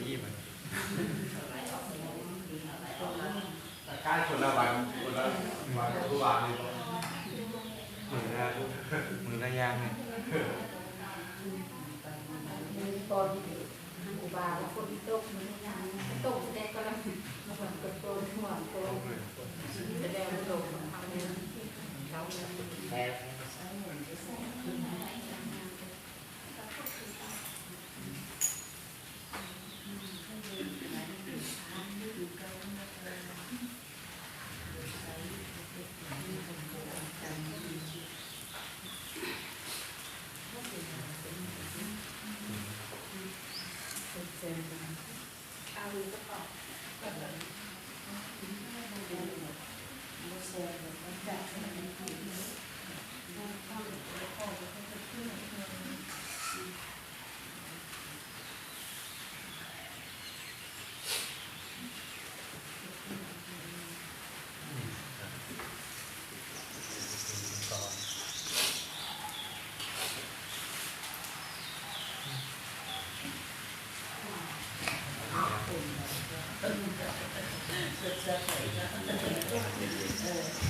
นทุกที่มันกล้คนละวันคนละวันทุกวันนี่มือละมือละยางเนี่ยตอนอุบาแล้วคนตกมันยังตกแสดงก็แล้วมันก็โตหัวโตแสดงว่าโตทำเนี่ยเขาเนี่ย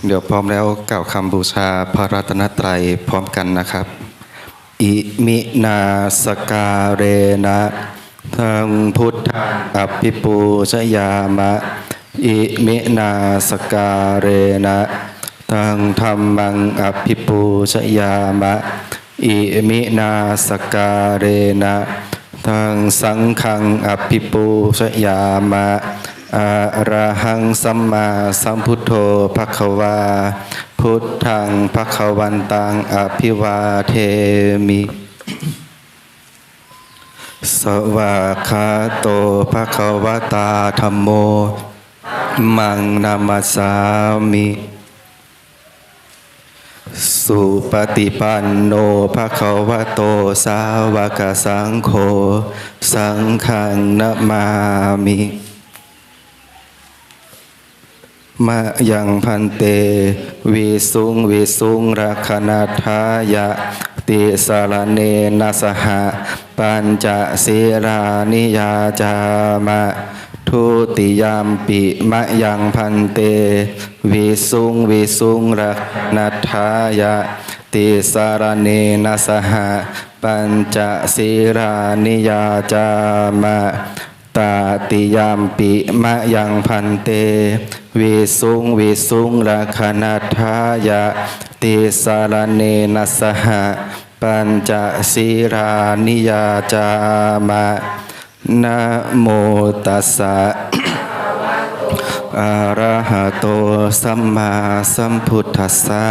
เดี๋ยวพร้อมแล้วกล่าวคำบูชาพระรัตนตรัยพร้อมกันนะครับ อิมินาสกาเรนะทังพุทธังอภิปูชยามะ อิมินาสกาเรนะทังธรรมังอภิปูชยามะ อิมินาสกาเรนะทังสังฆังอภิปูชยามะ อะระหังสัมมาสัมพุทโธภควา พุทธังภควันตังอภิวาเทมิสวากขาโตภควตาธรรมโม มังนามาสามิ สุปฏิปันโนภะคะวะโตสาวกสังโฆ สังฆังนะมามิ มะยังพันเตวิสุงวิสุงรักขณาทายะ ติสารเนนะสหะ ปัญจศีรานิยาจามะ ทุติยามปิมะยังพันเตวิสุงวิสุงรักขณาทายะ ติสารเนนะสหะ ปัญจศีรานิยาจามะ ตาติยามปิมะยังพันเตวิสุงวิสุงราคณาทายะติสารเนนัสหะปัญจศีรานิยาจามะนะโมตัสสะอะระหะโตสัมมาสัมพุทธัสสะ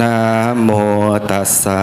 นะโมตัสสะ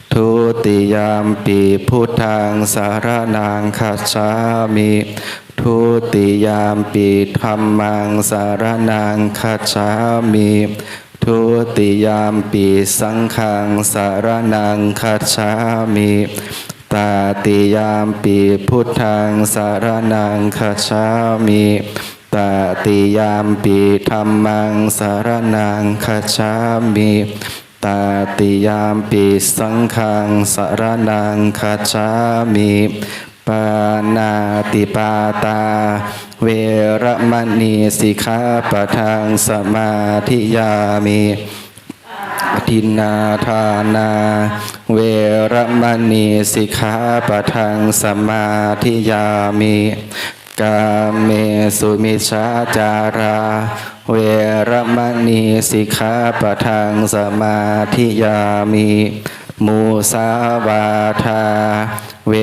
ทุติยามปีพุทธังสารนังคัจฉามิทุติยามปีธรรมังสารนังคัจฉามิทุติยามปีสังฆังสารนังคัจฉามิตาติยามปีพุทธังสารนังคัจฉามิตาติยามปีธรรมังสารนังคัจฉามิ ตาติยามปิสังฆังสารนังคัจามิปานาติปาตา เวรมณีสิกขาปะทังสมาธิยามิทินนาทานา เวรมณีสิกขาปะทังสมาธิยามิกาเมสุมิชาจารา เวรมณีสิกขาปะทังสมาธิยามิมุสาวาทา เว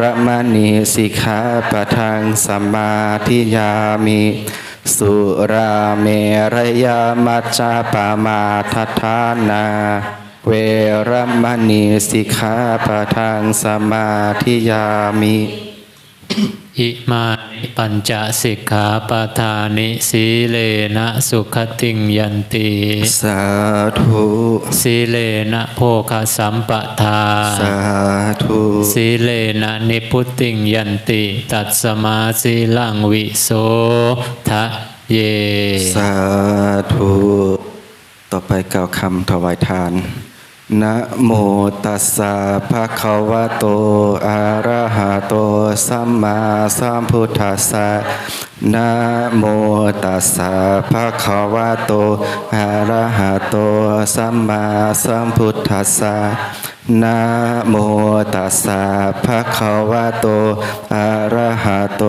รมณีสิกขาปะทังสมาธิยามิสุราเมรยามัจจาปามาทัานา เวรมณีสิกขาปะทังสมาธิยามิ อิมานิปัญจสิกขาปทานิสีเลนะสุขติงยันติ สาธุสีเลนะโภคสัมปทา สาธุสีเลนะนิพุตติงยันติ ตัดสมาสีลังวิโสทะเย สาธุ ต่อไปกล่าวคำถวายทาน นะโมตัสสะภะคะวะโต อะระหะโต สัมมาสัมพุทธัสสะนะโมตัสสะภะคะวะโต อะระหะโต สัมมาสัมพุทธัสสะนะโมตัสสะภะคะวะโต อะระหะโต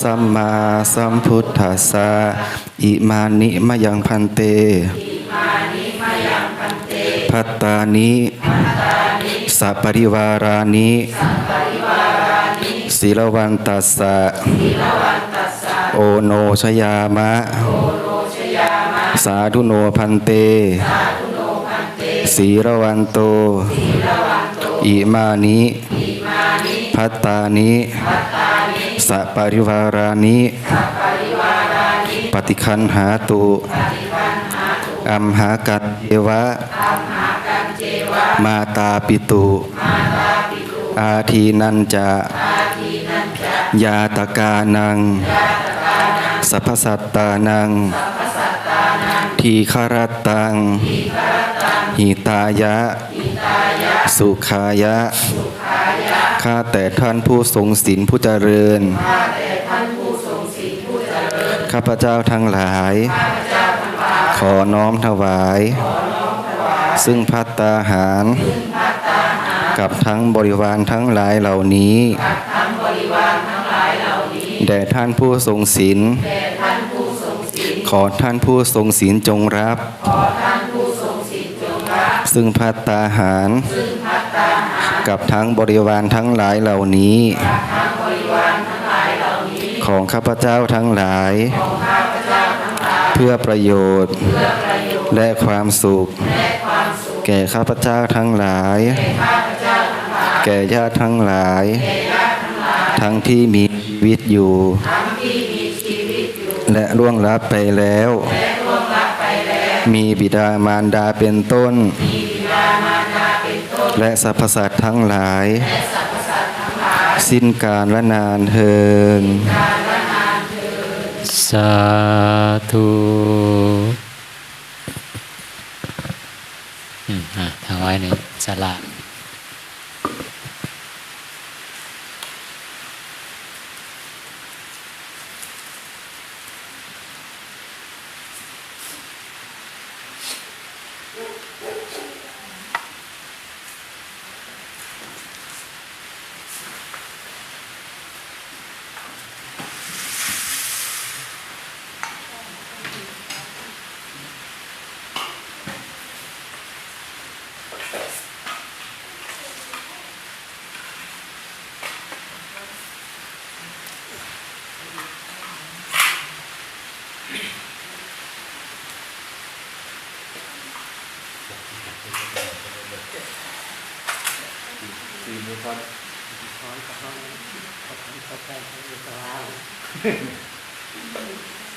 สัมมาสัมพุทธัสสะอิมานิมะยังพันเต พัตตานิสัปปริวารานิศีลวันตัสสะโอโนชยามะ สาธุโนพันเตสีระวันโต อิมานิพัตตานิสัปปริวารานิปฏิคันหาตุอัมหากัจเจวะ มาตาปิตุอาทีนันจะยาตกานังสัพสัตตานังทีฆรตังหิตายะ สุขายะ ข้าแต่ท่านผู้ทรงศีลผู้เจริญ ข้าพเจ้าทั้งหลาย ขอน้อมถวาย ซึ่งพัตตาหาร กับทั้งบริวารทั้งหลายเหล่านี้ แด่ท่านผู้ทรงศีล ขอท่านผู้ทรงศีลจงรับ ซึ่งพัตตาหาร กับทั้งบริวารทั้งหลายเหล่านี้ ของข้าพเจ้าทั้งหลาย เพื่อประโยชน์และความสุขแก่ข้าพเจ้าทั้งหลาย แก่ญาติทั้งหลาย ทั้งที่มีชีวิตอยู่ และล่วงลับไปแล้ว มีบิดามารดาเป็นต้น และสรรพสัตว์ทั้งหลาย สิ้นการและนานเทินสา สละ วายหนึ่งสละเ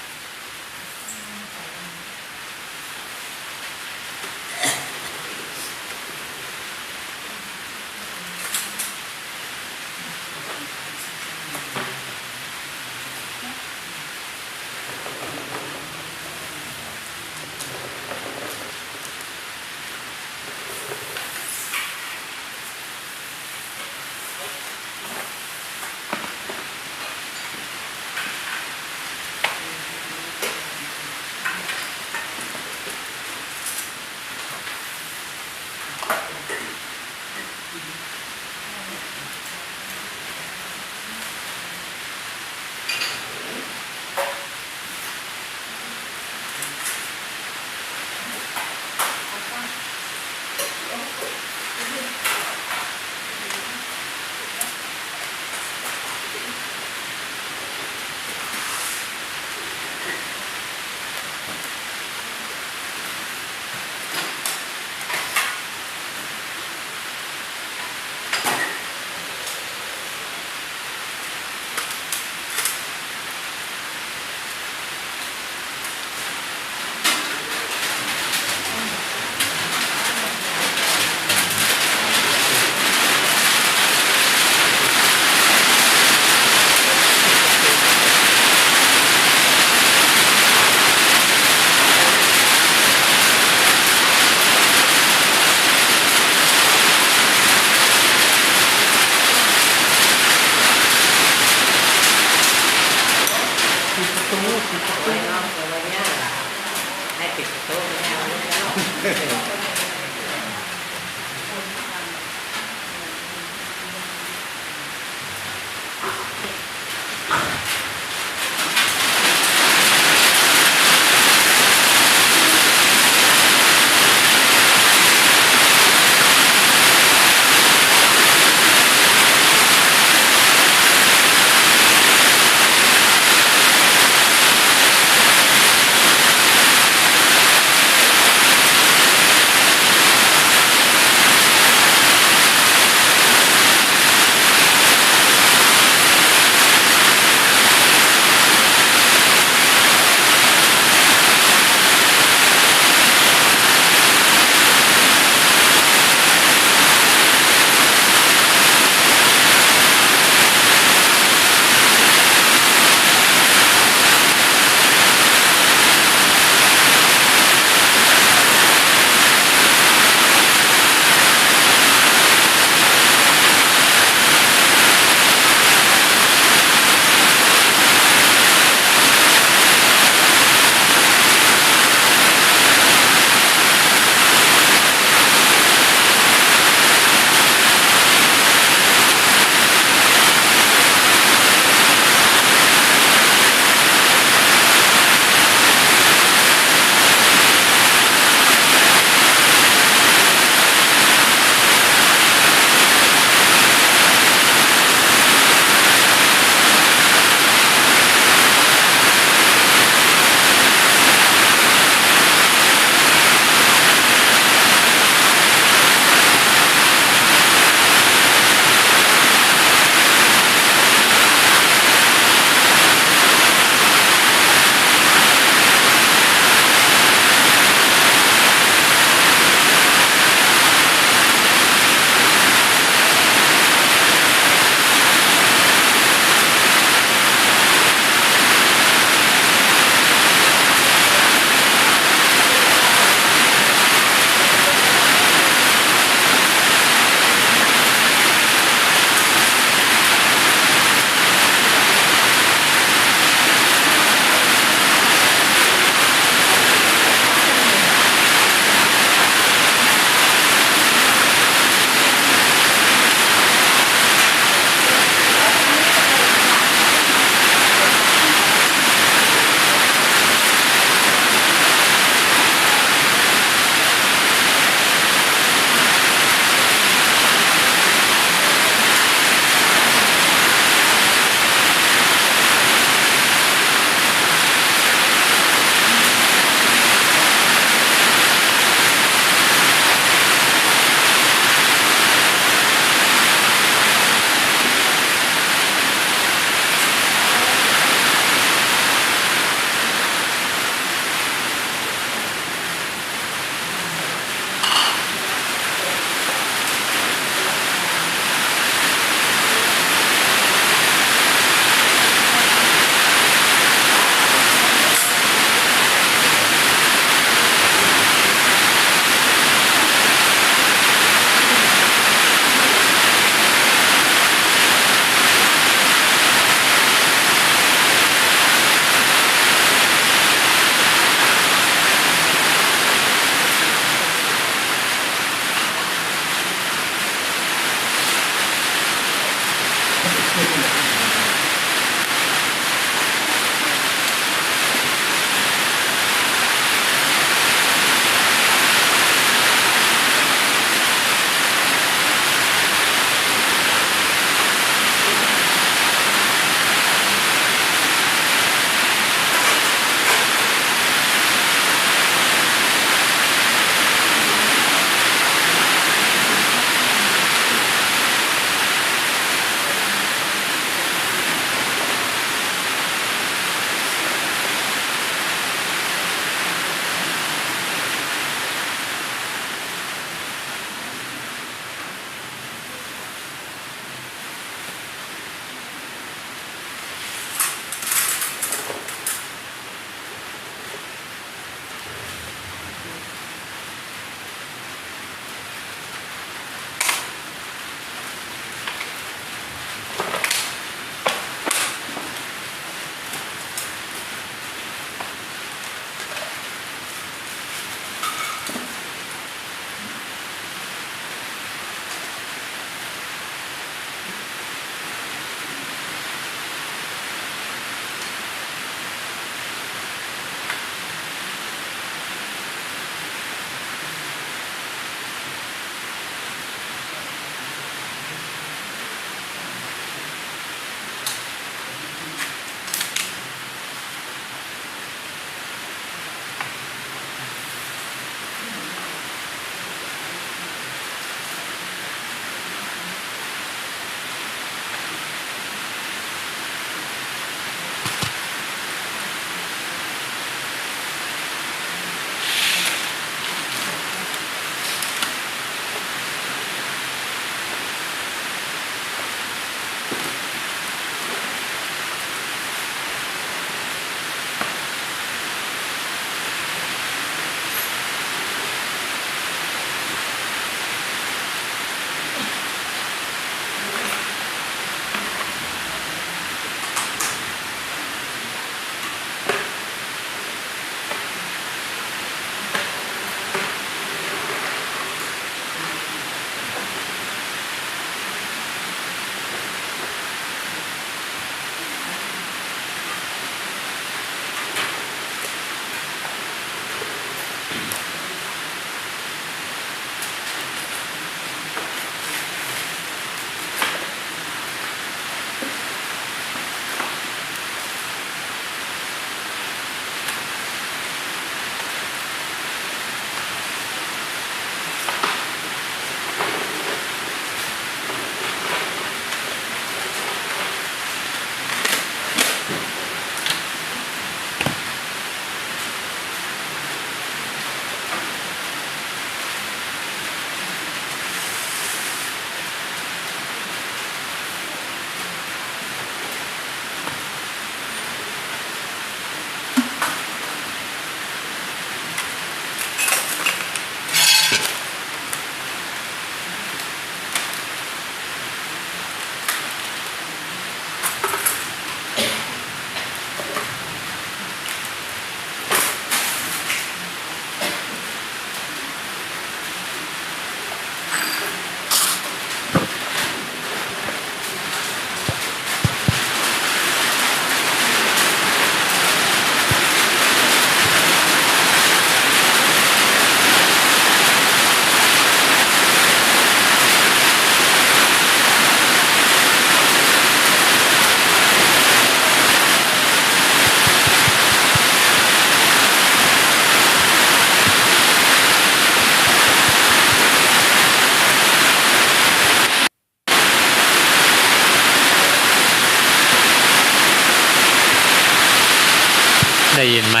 ได้ยินไหม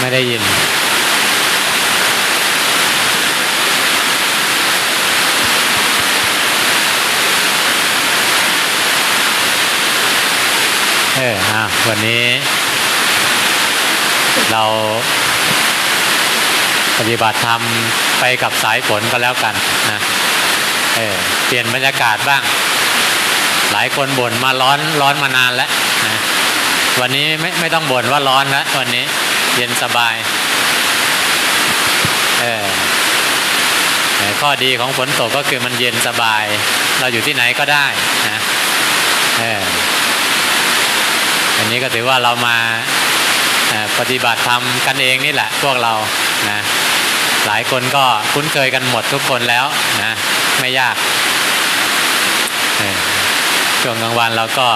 ไม่ได้ยิน เอออะวันนี้ เราปฏิบัติธรรมไปกับสายฝนก็แล้วกันนะ เออ เปลี่ยนบรรยากาศบ้าง หลายคนบ่นมาร้อนร้อนมานานแล้วนะ วันนี้ไม่ไม่ต้องบ่นว่าร้อนแล้ววันนี้ เย็นสบาย เออข้อดีของฝนตกก็คือมันเย็นสบาย เราอยู่ที่ไหนก็ได้นะเอออันนี้ก็ถือว่าเรามาปฏิบัติธรรมกันเองนี่แหละพวกเรานะหลายคนก็คุ้นเคยกันหมดทุกคนแล้วนะไม่ยากเออช่วงกลางวันเราก็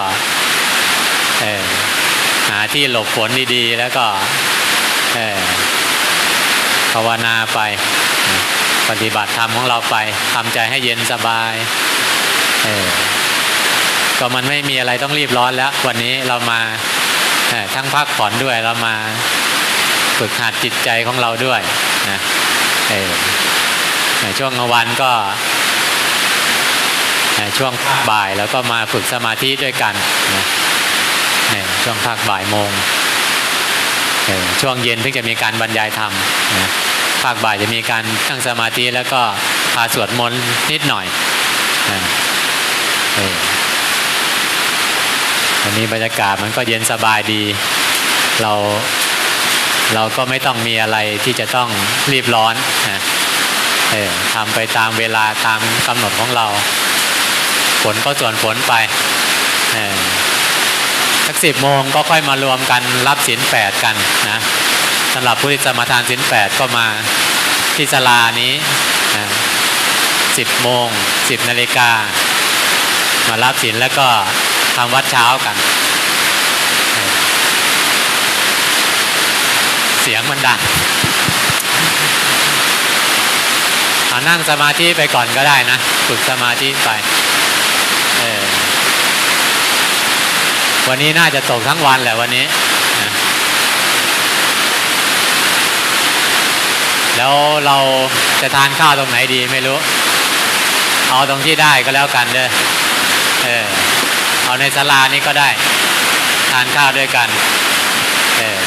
เออ หาที่หลบฝนดีๆ แล้วก็ภาวนาไป ปฏิบัติธรรมของเราไปทำใจให้เย็นสบายก็มันไม่มีอะไรต้องรีบร้อนแล้ว วันนี้เรามาทั้งพักผ่อนด้วยเรามาฝึกหัดจิตใจของเราด้วยนะช่วงกลางวันก็ช่วงบ่ายแล้วก็มาฝึกสมาธิด้วยกันนะ ช่วงภาคบ่ายโมงเออช่วงเย็นถึงจะมีการบรรยายธรรมนะภาคบ่ายจะมีการตั้งสมาธิแล้วก็พาสวดมนต์นิดหน่อยนะออวันนี้บรรยากาศมันก็เย็นสบายดี เราเราก็ไม่ต้องมีอะไรที่จะต้องรีบร้อนนะเออทำไปตามเวลาตามกำหนดของเรา ฝนก็ส่วนฝนไปเออ สิบโมงก็ค่อยมารวมกันรับศีลแปดกันนะสำหรับผู้ที่สมาทานศีลแปดก็มาที่ศาลานี้สิบโมงสิบนาฬิกามารับศีลแล้วก็ทำวัดเช้ากัน เสียงมันดังเอานั่งสมาธิไปก่อนก็ได้นะ ฝึกสมาธิไปเออ วันนี้น่าจะตกทั้งวันแหละวันนี้ แล้วเราจะทานข้าวตรงไหนดีไม่รู้ เอาตรงที่ได้ก็แล้วกันเด้อเออเอาในศาลานี้ก็ได้ ทานข้าวด้วยกันเออ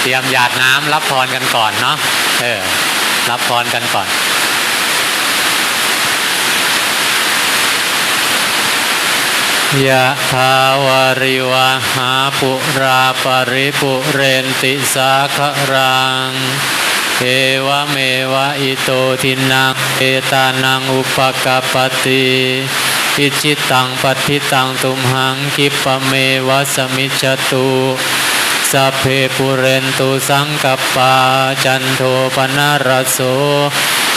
เตรียมหยาดน้ำรับพรกันก่อนเนาะเออรับพรกันก่อน ยะทาวาริวะหาปุราปริปุเรนติสาครังเอวเมวะอิโตทินังเอตานังอุปกปปติอิจิตังปัฏิตังตุมหังกิปเมวะสมิจตุสัพเพปุเรนตุสังกปปาจันโทปนารโส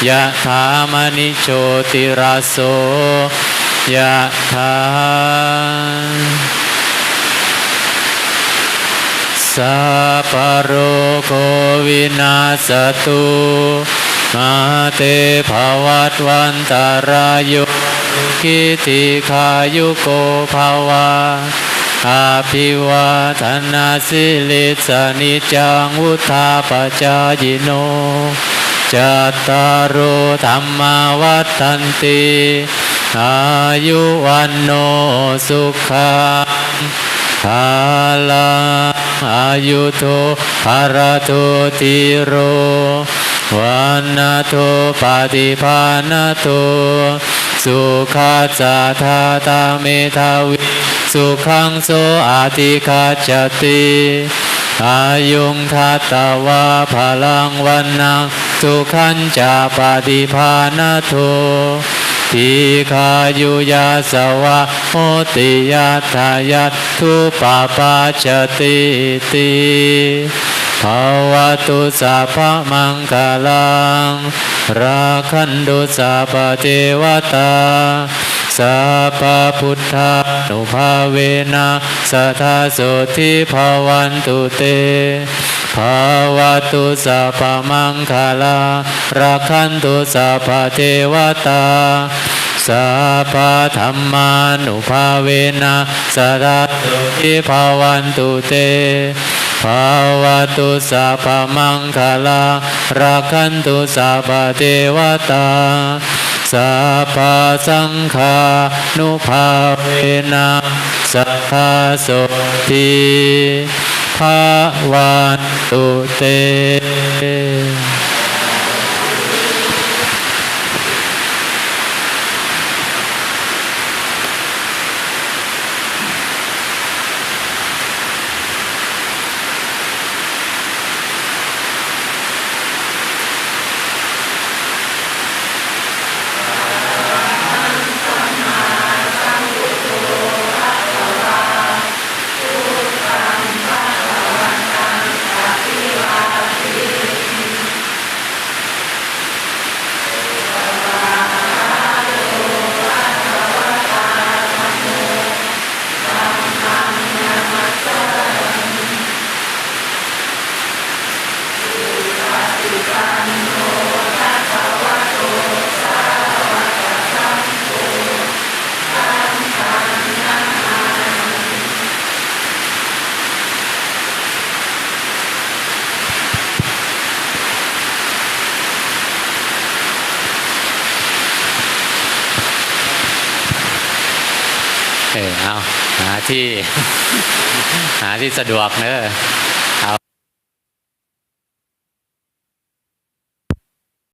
ยะถามณิโชติราโส ยะถาสัพพะโรโควินาสตุมาเตภวัตวันตารายโยกิติขายุโกภาวะอาภิวาทนาสิลิสนิจังวุธาปจายโนจัตตารโอธรรมาวัฏันติ อายุวันโนสุขังภาลังอายุโทภารโตติโรวันนาโทปฏิภาณโตสุขาจาธาตาเมทาวิ สุขังโสอาติคาจติอายุงทัตตวาพลังวันนังสุขันจาปฏิภาณโท ทีขายุยาสวะโหติยาทายัตทุปปาจติติภาวะตุสัพพะมังคลัง ราคันตุสัพพเทวตาสัพพุทธานุภาเวนะสัทธาโสธิภวันตุเต ภาวตุสัพพะมังคลาราคันตุสัพพเทวตาสัพพธรรมานุภาเวนะสัทธาตุทิภาวันตุเตภาวตุสัพพะมังคลารักขันตุสัพพเทวตาสัพพสังฆานุภาเวนะสัทธาโสติ ภาวันตุเต เออเอาหา ที่ หาที่สะดวกเนอะ